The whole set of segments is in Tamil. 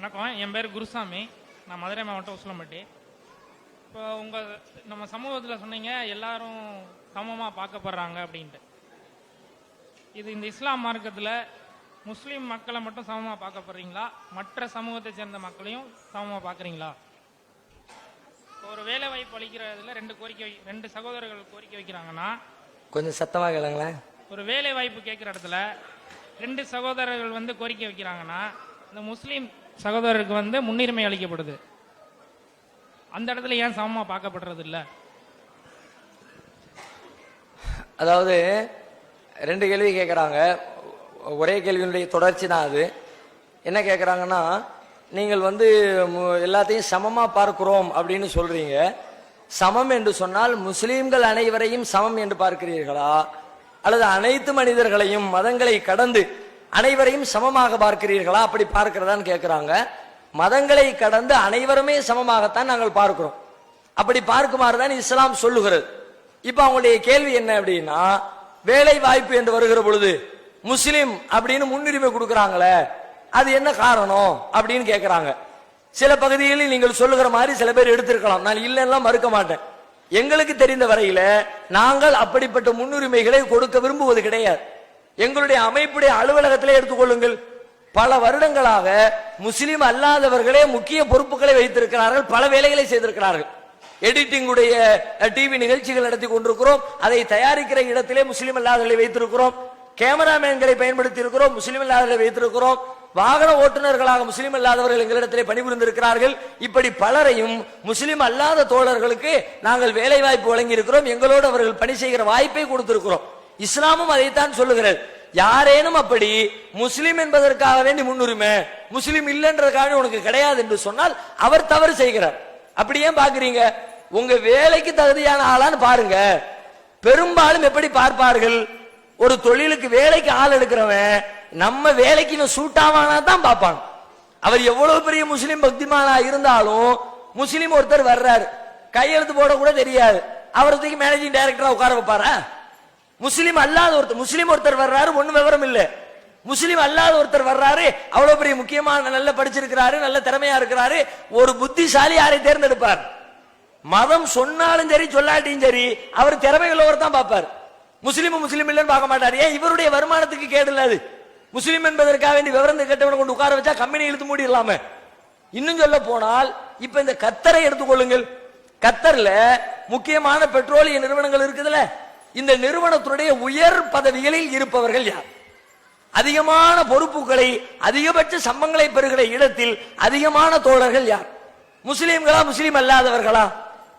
வணக்கம். என் பேர் குருசாமி. நான் மதுரை மாவட்டம் உசிலம்பட்டி. இப்போ உங்கள் நம்ம சமூகத்தில் சொன்னீங்க எல்லாரும் சமமாக பார்க்கப்படுறாங்க அப்படின்ட்டு. இது இந்த இஸ்லாம் மார்க்கத்தில் முஸ்லீம் மக்களை மட்டும் சமமாக பார்க்கப்படுறீங்களா? மற்ற சமூகத்தை சேர்ந்த மக்களையும் சமமாக பார்க்குறீங்களா? ஒரு வேலை வாய்ப்பு அளிக்கிறதுல ரெண்டு கோரிக்கை ரெண்டு சகோதரர்கள் கோரிக்கை வைக்கிறாங்கன்னா கொஞ்சம் சத்தமாக கேளுங்களேன். ஒரு வேலை வாய்ப்பு கேட்குற இடத்துல ரெண்டு சகோதரர்கள் வந்து கோரிக்கை வைக்கிறாங்கன்னா இந்த முஸ்லீம் சகோதரருக்கு வந்து முன்னுரிமை அளிக்கப்படுது. அந்த இடத்துல ஏன் சமமா பார்க்கப்படுறது இல்ல அதாவது ரெண்டு கேள்வி கேட்குறாங்க ஒரே கேள்வியினுடைய தொடர்ச்சி தான் அது. என்ன கேட்குறாங்கன்னா நீங்கள் வந்து எல்லாத்தையும் சமமாக பார்க்கிறோம் அப்படின்னு சொல்றீங்க. சமம் என்று சொன்னால் முஸ்லீம்கள் அனைவரையும் சமம் என்று பார்க்கிறீர்களா? அல்லது அனைத்து மனிதர்களையும் மதங்களை கடந்து அனைவரையும் சமமாக பார்க்கிறீர்களா? அப்படி பார்க்கிறதான்னு கேட்குறாங்க மதங்களை கடந்து அனைவருமே சமமாகத்தான் நாங்கள் பார்க்கிறோம். அப்படி பார்க்குமாறு தான் இஸ்லாம் சொல்லுகிறது. இப்ப அவங்களுடைய கேள்வி என்ன அப்படின்னா வேலை வாய்ப்பு என்று வருகிற பொழுது முஸ்லிம் அப்படின்னு முன்னுரிமை கொடுக்கறாங்களே அது என்ன காரணம் அப்படின்னு கேட்குறாங்க சில பகுதிகளில் நீங்கள் சொல்லுகிற மாதிரி சில பேர் எடுத்திருக்கலாம். நான் இல்லைன்னா மறுக்க மாட்டேன். எங்களுக்கு தெரிந்த வரையில நாங்கள் அப்படிப்பட்ட முன்னுரிமைகளை கொடுக்க விரும்புவது கிடையாது. எங்களுடைய அமைப்புடைய அலுவலகத்திலே எடுத்துக்கொள்ளுங்கள். பல வருடங்களாக முஸ்லிம் அல்லாதவர்களே முக்கிய பொறுப்புகளை வைத்திருக்கிறார்கள் பல வேலைகளை செய்திருக்கிறார்கள். எடிட்டிங் உடைய டிவி நிகழ்ச்சிகள் நடத்தி கொண்டிருக்கிறோம். அதை தயாரிக்கிற இடத்திலே முஸ்லிம் அல்லாதவர்களை வைத்திருக்கிறோம். கேமராமேன்களை பயன்படுத்தி இருக்கிறோம் முஸ்லிம் அல்லாதவர்களை வைத்திருக்கிறோம். வாகன ஓட்டுநர்களாக முஸ்லிம் அல்லாதவர்கள் எங்களிடத்திலே பணிபுரிந்திருக்கிறார்கள். இப்படி பலரையும் முஸ்லிம் அல்லாத தோழர்களுக்கு நாங்கள் வேலை வாய்ப்பு வழங்கி இருக்கிறோம் எங்களோடு அவர்கள் பணி செய்கிற வாய்ப்பை கொடுத்திருக்கிறோம். இஸ்லாமும் அதைத்தான் சொல்லுகிறது. யாரேனும் அப்படி முஸ்லிம் என்பதற்காக வேண்டி முன்னுரிமை முஸ்லிம் இல்லைன்றதுக்காக உனக்கு கிடையாது என்று சொன்னால் அவர் தவறு செய்கிறார். அப்படி ஏன் பாக்குறீங்க உங்க வேலைக்கு தகுதியான ஆளான்னு பாருங்க. பெரும்பாலும் எப்படி பார்ப்பார்கள்? ஒரு தொழிலுக்கு வேலைக்கு ஆள் எடுக்கிறவன் நம்ம வேலைக்கு இன்னும் சூட்டாவானா தான் பார்ப்பான். அவர் எவ்வளவு பெரிய முஸ்லீம் பக்திமானா இருந்தாலும் முஸ்லீம் ஒருத்தர் வர்றாரு. கையெழுத்து போட கூட தெரியாது. அவரத்துக்கு மேனேஜிங் டைரக்டரா உட்கார வைப்பாரா? முஸ்லீம் அல்லாத ஒருத்தர் முஸ்லீம் ஒருத்தர் வர்றாரு ஒன்றும் விவரம் இல்ல. முஸ்லீம் அல்லாத ஒருத்தர் வர்றாரு அவ்வளவு பெரிய முக்கியமான நல்ல படிச்சிருக்கிறாரு நல்ல திறமையா இருக்கிறாரு ஒரு புத்திசாலி யாரை தேர்ந்தெடுப்பார். மதம் சொன்னாலும் சரி சொல்லாட்டியும் சரி அவர் திறமை தான் பார்ப்பார். முஸ்லீம் முஸ்லீம் இல்லைன்னு பார்க்க மாட்டார். ஏன்? இவருடைய வருமானத்துக்கு கேடு இல்லாது முஸ்லீம் என்பதற்காக வேண்டி விவரம் கேட்டவனை கொண்டு உட்கார வச்சா கம்பெனி இழுத்து மூடிடலாமே. இன்னும் சொல்ல போனால் இப்ப இந்த கத்தரை எடுத்துக்கொள்ளுங்கள். கத்தர்ல முக்கியமான பெட்ரோலிய நிறுவனங்கள் இருக்குதுல்ல. இந்த நிறுவனத்துடைய உயர் பதவிகளில் இருப்பவர்கள் யார்? அதிகமான பொறுப்புகளை அதிகபட்ச சம்பங்களை பெறுகிற இடத்தில் அதிகமான தோழர்கள் யார்? முஸ்லீம்களா முஸ்லீம் அல்லாதவர்களா?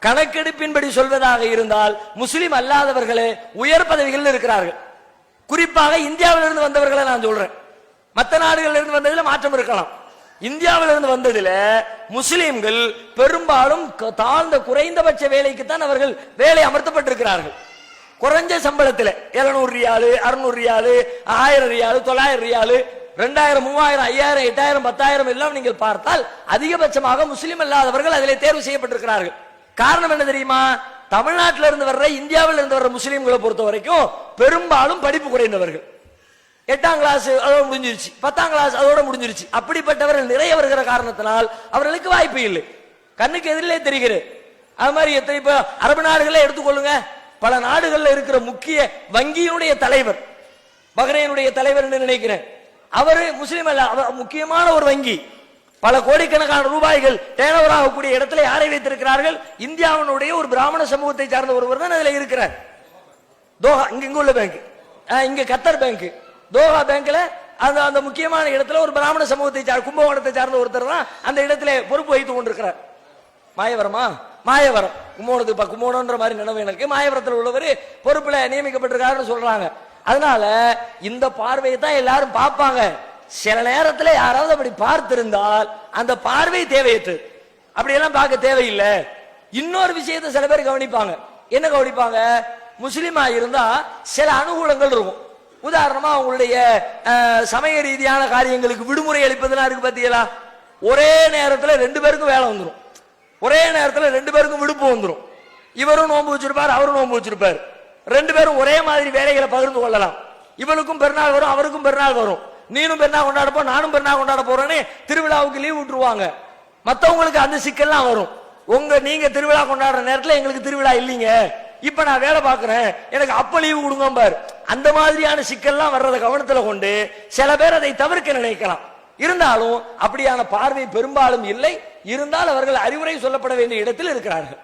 கணக்கெடுப்பின்படி சொல்வதாக இருந்தால் முஸ்லீம் அல்லாதவர்களே உயர் பதவிகளில் இருக்கிறார்கள். குறிப்பாக இந்தியாவிலிருந்து வந்தவர்களை நான் சொல்றேன். மற்ற நாடுகளில் இருந்து மாற்றம் இருக்கலாம். இந்தியாவிலிருந்து வந்ததில் முஸ்லீம்கள் பெரும்பாலும் தாழ்ந்த குறைந்தபட்ச வேலைக்கு தான் அவர்கள் வேலை அமர்த்தப்பட்டிருக்கிறார்கள். குறைஞ்ச சம்பளத்தில் எழுநூறு ரியாலு அறுநூறு ரியாலு ஆயிரம் ரியாலு தொள்ளாயிரம் ரியாலு ரெண்டாயிரம் மூவாயிரம் ஐயாயிரம் எட்டாயிரம் பத்தாயிரம் எல்லாம் நீங்கள் பார்த்தால் அதிகபட்சமாக முஸ்லீம் அல்லாதவர்கள் அதில் தேர்வு செய்யப்பட்டிருக்கிறார்கள். காரணம் என்ன தெரியுமா? தமிழ்நாட்டில் இருந்து வர்ற இந்தியாவில் இருந்து வர்ற முஸ்லீம்களை பொறுத்த வரைக்கும் பெரும்பாலும் படிப்பு குறைந்தவர்கள். எட்டாம் கிளாஸ் அதோட முடிஞ்சிருச்சு பத்தாம் கிளாஸ் அதோட முடிஞ்சிருச்சு. அப்படிப்பட்டவர்கள் நிறைய வருகிற காரணத்தினால் அவர்களுக்கு வாய்ப்பு இல்லை. கண்ணுக்கு எதிரிலே தெரிகிறது. அது மாதிரி எத்தனை இப்போ அரபு நாடுகளே எடுத்துக்கொள்ளுங்க. பல நாடுகளில் இருக்கிற முக்கிய வங்கியினுடைய தலைவர் பஹ்ரைனுடைய தலைவர் நினைக்கிறேன். அவர் முஸ்லீம் அல்ல அவர் முக்கியமான ஒரு வங்கி. பல கோடிக்கணக்கான ரூபாய்கள் டேனோவர் ஆகக்கூடிய இடத்துல யாரை வைத்திருக்கிறார்கள்? இந்தியாவினுடைய ஒரு பிராமண சமூகத்தை சார்ந்த ஒருவர் தான் அதில் இருக்கிறார். தோஹா இங்க இங்க உள்ள பேங்க் இங்க கத்தர் பேங்க் தோஹா பேங்க்ல அந்த அந்த முக்கியமான இடத்துல ஒரு பிராமண சமூகத்தை சார் கும்பகோணத்தை சார்ந்த ஒருத்தர் தான் அந்த இடத்துல பொறுப்பு வைத்துக் கொண்டிருக்கிறார். மாயவரமா? மாயவரம். கும்போணத்து ப- கும்போணன்ற மாதிரி நினைவு எனக்கு. மாயவரத்தில் உள்ளவர் பொறுப்புல நியமிக்கப்பட்டிருக்காருன்னு சொல்றாங்க. அதனால இந்த பார்வையை தான் எல்லாரும் பார்ப்பாங்க. சில நேரத்தில் யாராவது அப்படி பார்த்திருந்தால் அந்த பார்வை தேவையற்று. அப்படியெல்லாம் பார்க்க தேவையில்லை. இன்னொரு விஷயத்தை சில பேர் கவனிப்பாங்க. என்ன கவனிப்பாங்க? முஸ்லீமா இருந்தா சில அனுகூலங்கள் இருக்கும். உதாரணமா அவங்களுடைய சமய ரீதியான காரியங்களுக்கு விடுமுறை அளிப்பதெல்லாம் இருக்கு பார்த்தீங்களா ஒரே நேரத்தில் ரெண்டு பேருக்கும் வேலை வந்துடும் ஒரே நேரத்தில் ரெண்டு பேருக்கும் விடுப்பு வந்துடும் இவரும் நோன்பு வச்சிருப்பார் அவரும் நோன்பு வச்சிருப்பார். ரெண்டு பேரும் ஒரே மாதிரி வேலைகளை பகிர்ந்து கொள்ளலாம். இவளுக்கும் பெருநாள் வரும் அவருக்கும் பெருநாள் வரும். நீனும் பெருநாள் கொண்டாடப்போ நானும் பெருநாள் கொண்டாட போறேன்னு திருவிழாவுக்கு லீவ் விட்டுருவாங்க. மற்றவங்களுக்கு அந்த சிக்கல்லாம் வரும். உங்க நீங்க திருவிழா கொண்டாடுற நேரத்தில் எங்களுக்கு திருவிழா இல்லைங்க. இப்ப நான் வேலை பார்க்கறேன். எனக்கு அப்ப லீவு கொடுங்க பார் அந்த மாதிரியான சிக்கல்லாம் வர்றதை கவனத்துல கொண்டு சில பேர் அதை தவிர்க்க நினைக்கலாம். இருந்தாலும் அப்படியான பார்வை பெரும்பாலும் இல்லை. இருந்தால் அவர்கள் அறிவுரை சொல்லப்பட வேண்டிய இடத்தில் இருக்கிறார்கள்.